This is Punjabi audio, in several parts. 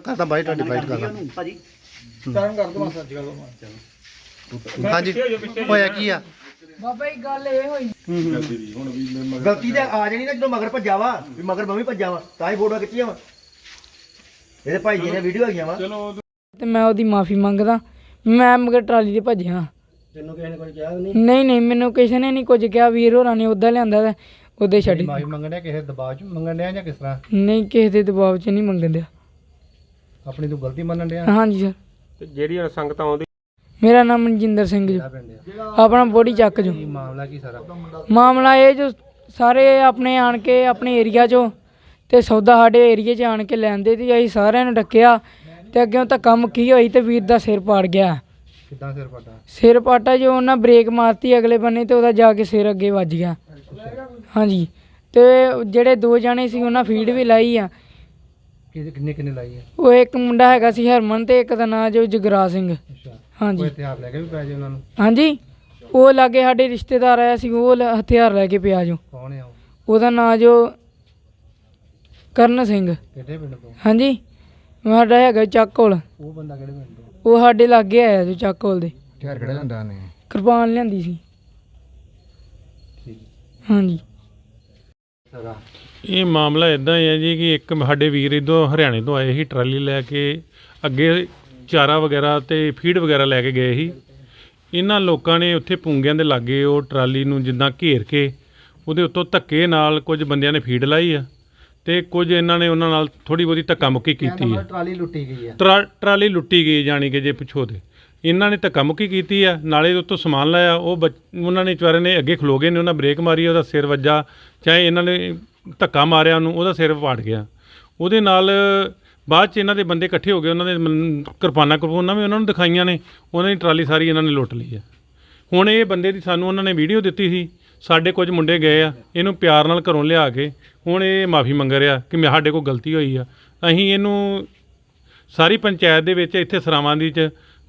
ਕਰਦਾ ਬਾਈ ਤੁਹਾਡੀ ਬਾਈਟ ਕਰਦਾ। ਭਾਜੀ ਕਰਨ ਕਰ ਦੋ ਸੱਚ ਗੱਲ ਚਲੋ ਹਾਂਜੀ ਹੋਇਆ ਕੀ ਆ? ਬਾਬਾ ਜੀ ਗੱਲ ਇਹ ਹੋਈ। ਗਲਤੀ ਤੇ ਆ ਜਾਣੀ ਨਾ ਜਦੋਂ ਮਗਰ ਭੱਜਾ ਵਾ ਵੀ ਮਗਰ ਮੈਂ ਵੀ ਭੱਜਾ ਵਾ ਤਾਂ ਹੀ ਫੋਟੋ ਖਿੱਚੀਆਂ ਵਾ। ਇਹਦੇ ਭਾਈ ਜੀ ਨੇ ਵੀਡੀਓ ਹੈਗੀਆਂ ਵਾ। ਤੇ ਮੈਂ ਉਹਦੀ ਮਾਫੀ ਮੰਗਦਾ। ਮੈਂ ਮਗਰ ਟਰਾਲੀ ਤੇ ਭੱਜਿਆ। ਤੈਨੂੰ ਕਿਸੇ ਨੇ ਕੋਈ ਕਿਹਾ ਨਹੀਂ? ਨਹੀਂ ਨਹੀਂ ਮੈਨੂੰ ਕਿਸੇ ਨੇ ਨਹੀਂ ਕੁਝ ਕਿਹਾ। ਵੀਰ ਹੋਰਾਂ ਨੇ ਉਦਾਂ ਲਿਆਂਦਾ ਤੇ ਉਹਦੇ ਛੱਡ ਮਾਫੀ ਮੰਗਣ ਡਿਆ ਕਿਸੇ ਦਬਾਅ ਚ? ਮੰਗਣ ਡਿਆ ਜਾਂ ਕਿਸ ਤਰ੍ਹਾਂ? ਨਹੀਂ ਕਿਸੇ ਦੇ ਦਬਾਅ 'ਚ ਨਹੀਂ ਮੰਗਣ ਦਿਆ ਆਪਣੀ ਤੂੰ ਗਲਤੀ ਮੰਨਣ ਡਿਆ? ਹਾਂਜੀ ਸਰ। ਤੇ ਜਿਹੜੀ ਹੁਣ ਸੰਗਤ ਆਉਂਦੀ ਮੇਰਾ ਨਾਮ ਮਨਜਿੰਦਰ ਸਿੰਘ ਜੀ। ਪਿੰਡ ਆ। ਆਪਣਾ ਬੋਡੀ ਚੱਕ ਜੋ। ਕੀ ਮਾਮਲਾ ਕੀ ਸਾਰਾ? ਮਾਮਲਾ ਇਹ ਜੋ ਸਾਰੇ ਆਪਣੇ ਆਣ ਕੇ ਆਪਣੇ ਏਰੀਆ 'ਚੋਂ ਤੇ ਸੌਦਾ ਸਾਡੇ ਏਰੀਏ 'ਚ ਆਣ ਕੇ ਲੈਂਦੇ ਤੇ ਅਸੀਂ ਸਾਰਿਆਂ ਨੂੰ ਡੱਕਿਆ ਤੇ ਅੱਗੇ ਧੱਕਾ ਮੁੱਕੀ ਹੋਈ ਤੇ ਵੀਰ ਦਾ ਸਿਰ ਪਾੜ ਗਿਆ। ਕਿੱਦਾਂ ਸਿਰ ਪਟਾ? ਸਿਰ ਪਾਟਾ ਜੋ ਉਹਨਾਂ ਬ੍ਰੇਕ ਮਾਰਤੀ ਅਗਲੇ ਬੰਨੇ ਤੇ ਉਹਦਾ ਜਾ ਕੇ ਸਿਰ ਅੱਗੇ ਵੱਜ ਗਿਆ। ਹਾਂਜੀ। ਤੇ ਜਿਹੜੇ ਦੋ ਜਾਣੇ ਸੀ ਉਹਨਾਂ ਫੀਡ ਵੀ ਲਾਈ ਆ। ਕਿ ਕਿੰਨੇ ਕਿੰਨੇ ਲਾਈ ਹੈ? ਉਹ ਇੱਕ ਮੁੰਡਾ ਹੈਗਾ ਸੀ ਹਰਮਨ ਤੇ ਇੱਕ ਦਾ ਨਾਂ ਜੋ ਜਗਰਾ ਸਿੰਘ। ਅੱਛਾ। ਹਾਂਜੀ। ਕੋਈ ਹਥਿਆਰ ਲੈ ਕੇ ਵੀ ਪੈ ਜੇ ਉਹਨਾਂ ਨੂੰ? ਹਾਂਜੀ। ਉਹ ਲਾਗੇ ਸਾਡੇ ਰਿਸ਼ਤੇਦਾਰ ਆਇਆ ਸੀ ਉਹ ਲ- ਹਥਿਆਰ ਲੈ ਕੇ ਪਿਆ ਜੋ। ਕੌਣ ਆ ਉਹ? ਉਹਦਾ ਨਾਂ ਜੋ ਕਰਨ ਸਿੰਘ। ਕਿਹੜੇ ਪਿੰਡ ਤੋਂ? ਹਾਂਜੀ। ਸਾਡਾ ਹੈਗਾ ਚੱਕੋਲ। ਉਹ ਬੰਦਾ ਕਿਹੜੇ ਪਿੰਡ ਤੋਂ? ਉਹ ਸਾਡੇ ਲਾਗੇ ਆਇਆ ਜੋ ਚੱਕੋਲ ਦੇ। ਹਥਿਆਰ ਕਿਹੜਾ ਲੰਦਾ ਨੇ ਕਿਰਪਾਨ ਲਿਆਂਦੀ ਸੀ। ਠੀਕ। ਹਾਂਜੀ। ਸਰਾ ਇਹ ਮਾਮਲਾ ਇਦਾਂ ਹੀ ਹੈ ਜੀ ਕਿ ਇੱਕ ਸਾਡੇ ਵੀਰ ਇਦੋਂ ਹਰਿਆਣੇ ਤੋਂ ਆਏ ਸੀ ਟਰਾਲੀ ਲੈ ਕੇ ਅੱਗੇ ਚਾਰਾ ਵਗੈਰਾ ਤੇ ਫੀਡ ਵਗੈਰਾ ਲੈ ਕੇ ਗਏ ਸੀ। ਇਹਨਾਂ ਲੋਕਾਂ ਨੇ ਉੱਥੇ ਪੁੰਗਿਆਂ ਦੇ ਲਾਗੇ ਉਹ ਟਰਾਲੀ ਨੂੰ ਜਿੱਦਾਂ ਘੇਰ ਕੇ ਉਹਦੇ ਉੱਤੋਂ ਧੱਕੇ ਨਾਲ ਕੁਝ ਬੰਦਿਆਂ ਨੇ ਫੀਡ ਲਾਈ ਆ ਤੇ ਕੁਝ ਇਹਨਾਂ ਨੇ ਉਹਨਾਂ ਨਾਲ ਥੋੜੀ ਬਹੁਤੀ ਧੱਕਾ ਮੁੱਕੀ ਕੀਤੀ ਆ। ਟਰਾਲੀ ਲੁੱਟੀ ਗਈ ਟਰਾ- ਟਰਾਲੀ ਲੁੱਟੀ ਗਈ ਜਾਣੀ ਕਿ ਜੇ ਪਿੱਛੋਂ ਦੇ। ਇਹਨਾਂ ਨੇ ਧੱਕਾ ਮੁੱਕੀ ਕੀਤੀ ਆ ਨਾਲੇ ਉੱਤੋਂ ਸਮਾਨ ਲਾਇਆ ਉਹ ਉਹਨਾਂ ਨੇ ਵਿਚਾਰੇ ਨੇ ਅੱਗੇ ਖਲੋ ਗਏ ਨੇ ਉਹਨਾਂ ਬ੍ਰੇਕ ਮਾਰੀ ਉਹਦਾ ਸਿਰ ਵੱਜਾ ਚਾਹੇ ਇਹਨਾਂ ਨੇ ਧੱਕਾ ਮਾਰਿਆ ਉਹਨੂੰ ਉਹਦਾ ਸਿਰ ਪਾੜ ਗਿਆ। ਉਹਦੇ ਨਾਲ ਬਾਅਦ ਚ ਇਹਨਾਂ ਦੇ ਬੰਦੇ ਇਕੱਠੇ ਹੋ ਗਏ, ਉਹਨਾਂ ਦੇ ਮਨ- ਕਿਰਪਾਨਾਂ ਕਿਰਪੂਨਾਂ ਵੀ ਉਹਨਾਂ ਨੂੰ ਦਿਖਾਈਆਂ ਨੇ, ਉਹਨਾਂ ਦੀ ਟਰਾਲੀ ਸਾਰੀ ਇਹਨਾਂ ਨੇ ਲੁੱਟ ਲਈ ਆ। ਹੁਣ ਇਹ ਬੰਦੇ ਦੀ ਸਾਨੂੰ ਉਹਨਾਂ ਨੇ ਵੀਡੀਓ ਦਿੱਤੀ ਸੀ, ਸਾਡੇ ਕੁਝ ਮੁੰਡੇ ਗਏ ਆ, ਇਹਨੂੰ ਪਿਆਰ ਨਾਲ ਘਰੋਂ ਲਿਆ ਕੇ, ਹੁਣ ਇਹ ਮਾਫੀ ਮੰਗ ਰਿਹਾ ਕਿ ਮੈਂ ਸਾਡੇ ਕੋਲ ਗਲਤੀ ਹੋਈ ਆ। ਅਸੀਂ ਇਹਨੂੰ ਸਾਰੀ ਪੰਚਾਇਤ ਦੇ ਵਿੱਚ ਇੱਥੇ ਸਰਾਵਾਂ ਦੀ ਚ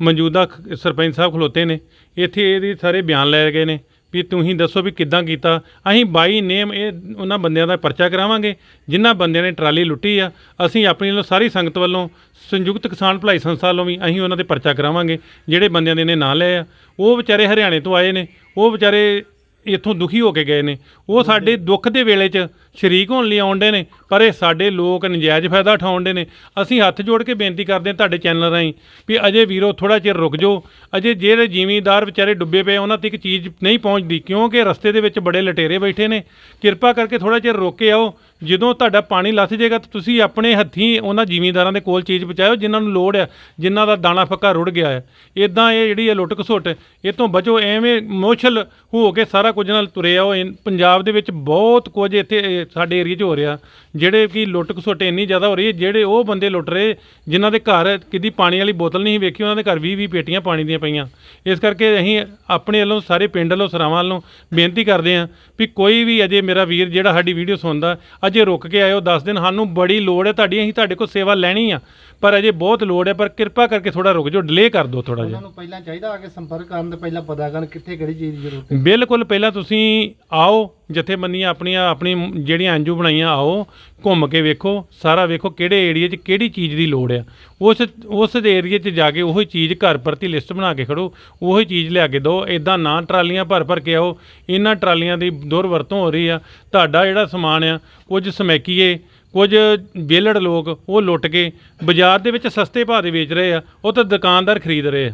ਮੌਜੂਦਾ ਸਰਪੰਚ ਸਾਹਿਬ ਖਲੋਤੇ ਨੇ, ਇੱਥੇ ਇਹਦੇ ਸਾਰੇ ਬਿਆਨ ਲੈ ਗਏ ਨੇ। ਵੀ ਤੁਸੀਂ ਦੱਸੋ ਵੀ ਕਿੱਦਾਂ ਕੀਤਾ। ਅਸੀਂ ਬਾਈ ਨੇਮ ਇਹ ਉਹਨਾਂ ਬੰਦਿਆਂ ਦਾ ਪਰਚਾ ਕਰਾਵਾਂਗੇ, ਜਿਨ੍ਹਾਂ ਬੰਦਿਆਂ ਨੇ ਟਰਾਲੀ ਲੁੱਟੀ ਆ। ਅਸੀਂ ਆਪਣੀ ਵੱਲੋਂ ਸਾਰੀ ਸੰਗਤ ਵੱਲੋਂ ਸੰਯੁਕਤ ਕਿਸਾਨ ਭਲਾਈ ਸੰਸਥਾ ਵੱਲੋਂ ਵੀ ਅਸੀਂ ਉਹਨਾਂ ਤੇ ਪਰਚਾ ਕਰਾਵਾਂਗੇ, ਜਿਹੜੇ ਬੰਦਿਆਂ ਦੇ ਨੇ ਨਾਂ ਲਏ ਆ। ਉਹ ਵਿਚਾਰੇ ਹਰਿਆਣੇ ਤੋਂ ਆਏ ਨੇ, ਉਹ ਵਿਚਾਰੇ ਇੱਥੋਂ ਦੁਖੀ ਹੋ ਕੇ ਗਏ ਨੇ। ਉਹ ਸਾਡੇ ਦੁੱਖ ਦੇ ਵੇਲੇ 'ਚ ਸ਼ਰੀਕ ਹੋਣ ਲਈ ਆਉਂਦੇ ਨੇ, ਪਰ ਇਹ ਸਾਡੇ ਲੋਕ ਨਜਾਇਜ਼ ਫਾਇਦਾ ਉਠਾਉਂਦੇ ਨੇ। ਅਸੀਂ ਹੱਥ ਜੋੜ ਕੇ ਬੇਨਤੀ ਕਰਦੇ ਹਾਂ ਤੁਹਾਡੇ ਚੈਨਲ ਰਾਹੀਂ ਵੀ ਅਜੇ ਵੀਰੋ ਥੋੜਾ ਚਿਰ ਰੁਕ ਜਾਓ। ਅਜੇ ਜਿਹੜੇ ਜ਼ਿਮੀਂਦਾਰ ਵਿਚਾਰੇ ਡੁੱਬੇ ਪਏ ਉਹਨਾਂ ਤੱਕ ਚੀਜ਼ ਨਹੀਂ ਪਹੁੰਚਦੀ, ਕਿਉਂਕਿ ਰਸਤੇ ਦੇ ਵਿੱਚ ਬੜੇ ਲਟੇਰੇ ਬੈਠੇ ਨੇ। ਕਿਰਪਾ ਕਰਕੇ ਥੋੜਾ ਚਿਰ ਰੁਕ ਕੇ ਆਓ। ਜਦੋਂ ਤੁਹਾਡਾ ਪਾਣੀ ਲੱਥ ਜਾਏਗਾ ਤਾਂ ਤੁਸੀਂ ਆਪਣੇ ਹੱਥੀਂ ਉਹਨਾਂ ਜ਼ਿਮੀਂਦਾਰਾਂ ਦੇ ਕੋਲ ਚੀਜ਼ ਪਹੁੰਚਾਓ ਜਿਨ੍ਹਾਂ ਨੂੰ ਲੋੜ ਹੈ ਜਿਨ੍ਹਾਂ ਦਾ ਦਾਣਾ ਫੱਕਾ ਰੁੜ ਗਿਆ ਹੈ ਇਦਾਂ ਇਹ ਜਿਹੜੀ ਹੈ ਲੁੱਟ ਘਸੁੱਟ ਇਹ ਤੋਂ ਬਚੋ, ਐਵੇਂ ਮੋਛਲ ਹੋ ਕੇ ਸਾਰਾ ਕੁਝ ਨਾਲ ਤੁਰੇ ਆਓ। ਇਨ- ਪੰਜਾਬ ਦੇ ਵਿੱਚ ਬਹੁਤ ਕੁਝ ਇੱਥੇ ਸਾਡੇ ਏਰੀਆ 'ਚ ਹੋ ਰਿਹਾ। ਜਿਹੜੇ ਕਿ ਲੁੱਟ ਘਸੁੱਟ ਇੰਨੀ ਜ਼ਿਆਦਾ ਹੋ ਰਹੀ ਹੈ, ਜਿਹੜੇ ਉਹ ਬੰਦੇ ਲੁੱਟ ਰਹੇ, ਜਿਨ੍ਹਾਂ ਦੇ ਘਰ ਕਿਦੀ ਪਾਣੀ ਵਾਲੀ ਬੋਤਲ ਨਹੀਂ ਸੀ ਵੇਖੀ, ਉਹਨਾਂ ਦੇ ਘਰ 20 20 ਪੇਟੀਆਂ ਪਾਣੀ ਦੀਆਂ ਪਈਆਂ। ਇਸ ਕਰਕੇ ਅਸੀਂ ਆਪਣੇ ਵੱਲੋਂ, ਸਾਰੇ ਪਿੰਡ ਵੱਲੋਂ, ਸਰਾਵਾਂ ਵੱਲੋਂ ਬੇਨਤੀ ਕਰਦੇ ਹਾਂ ਵੀ ਕੋਈ ਵੀ ਅਜੇ ਮੇਰਾ ਵੀਰ ਜਿਹੜਾ ਸਾਡੀ ਵੀਡੀਓ ਸੁਣਦਾ ਅਜੇ ਰੁਕ ਕੇ ਆਇਓ 10 ਦਿਨ ਸਾਨੂੰ ਬੜੀ ਲੋੜ ਹੈ ਤੁਹਾਡੀ ਅਸੀਂ ਤੁਹਾਡੇ ਕੋਲ ਸੇਵਾ ਲੈਣੀ ਆ। ਪਰ ਅਜੇ ਬਹੁਤ ਲੋੜ ਹੈ ਪਰ ਕਿਰਪਾ ਕਰਕੇ ਥੋੜਾ ਰੁਕ ਜਾਓ ਡਿਲੇ ਕਰ ਦਿਓ ਥੋੜਾ ਜਿਹਾ। ਉਹਨਾਂ ਨੂੰ ਪਹਿਲਾਂ ਚਾਹੀਦਾ ਆ ਕੇ ਸੰਪਰਕ ਕਰਨ ਤੋਂ ਪਹਿਲਾਂ ਪਤਾ ਕਰਨ ਕਿੱਥੇ ਕਿਹੜੀ ਚੀਜ਼ ਦੀ ਜ਼ਰੂਰਤ ਹੈ। ਬਿਲਕੁਲ ਪਹਿਲਾਂ ਤੁਸੀਂ ਆਓ ਜਥੇਬੰਦੀਆਂ ਆਪਣੀਆਂ, ਆਪਣੀ ਜਿਹੜੀਆਂ ਐਨਜੂ ਬਣਾਈਆਂ, ਆਓ ਘੁੰਮ ਕੇ ਵੇਖੋ, ਸਾਰਾ ਵੇਖੋ ਕਿਹੜੇ ਏਰੀਆ 'ਚ ਕਿਹੜੀ ਚੀਜ਼ ਦੀ ਲੋੜ ਆ। ਉਸ ਉਸ ਏਰੀਆ 'ਚ ਜਾ ਕੇ ਉਹੀ ਚੀਜ਼ ਘਰ ਪ੍ਰਤੀ ਲਿਸਟ ਬਣਾ ਕੇ ਖੜੋ, ਉਹੀ ਚੀਜ਼ ਲਿਆ ਕੇ ਦਿਓ ਇਦਾਂ ਨਾ ਟਰਾਲੀਆਂ ਭਰ ਭਰ ਕੇ ਆਓ, ਇਹਨਾਂ ਟਰਾਲੀਆਂ ਦੀ ਦੁਰਵਰਤੋਂ ਹੋ ਰਹੀ ਆ, ਤੁਹਾਡਾ ਜਿਹੜਾ ਸਮਾਨ ਆ, ਕੁਝ ਸਮੈਕੀਏ, ਕੁਝ ਬੇਲੜ ਲੋਕ, ਉਹ ਲੁੱਟ ਕੇ ਬਾਜ਼ਾਰ ਦੇ ਵਿੱਚ ਸਸਤੇ ਭਾਅ ਦੇ ਵੇਚ ਰਹੇ ਆ, ਉਹ ਤਾਂ ਦੁਕਾਨਦਾਰ ਖਰੀਦ ਰਹੇ ਆ।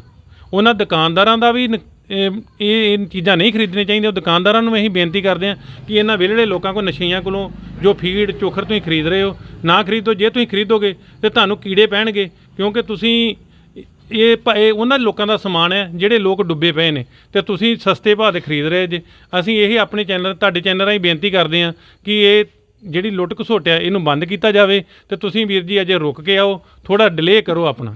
ਉਹਨਾਂ ਦੁਕਾਨਦਾਰਾਂ ਦਾ ਵੀ ਨ- ਇਹ ਇਹ ਇਹ ਚੀਜ਼ਾਂ ਨਹੀਂ ਖਰੀਦਣੀਆਂ ਚਾਹੀਦੀਆਂ। ਉਹ ਦੁਕਾਨਦਾਰਾਂ ਨੂੰ ਅਸੀਂ ਬੇਨਤੀ ਕਰਦੇ ਹਾਂ ਕਿ ਇਹਨਾਂ ਵਿਹੜੇ ਲੋਕਾਂ ਕੋਲ ਨਸ਼ਈਆਂ ਕੋਲੋਂ ਜੋ ਫੀਡ, ਚੋਖਰ ਤੁਸੀਂ ਖਰੀਦ ਰਹੇ ਹੋ, ਨਾ ਖਰੀਦੋ। ਜੇ ਤੁਸੀਂ ਖਰੀਦੋਗੇ ਤੇ ਤੁਹਾਨੂੰ ਕੀੜੇ ਪੈਣਗੇ, ਕਿਉਂਕਿ ਤੁਸੀਂ ਇਹ ਭ- ਇਹ ਉਹਨਾਂ ਲੋਕਾਂ ਦਾ ਸਮਾਨ ਹੈ ਜਿਹੜੇ ਲੋਕ ਡੁੱਬੇ ਪਏ ਨੇ ਤੇ ਤੁਸੀਂ ਸਸਤੇ ਭਾਅ 'ਤੇ ਖਰੀਦ ਰਹੇ ਜੇ। ਅਸੀਂ ਇਹ ਆਪਣੇ ਚੈਨਲ, ਤੁਹਾਡੇ ਚੈਨਲ ਰਾਹੀਂ ਬੇਨਤੀ ਕਰਦੇ ਹਾਂ ਕਿ ਇਹ ਜਿਹੜੀ ਲੁੱਟ ਘਸੋਟ ਹੈ, ਇਹਨੂੰ ਬੰਦ ਕੀਤਾ ਜਾਵੇ ਤੇ ਤੁਸੀਂ ਵੀਰ ਜੀ ਅਜੇ ਰੁਕ ਕੇ ਆਓ ਥੋੜਾ ਡਿਲੇ ਕਰੋ ਆਪਣਾ।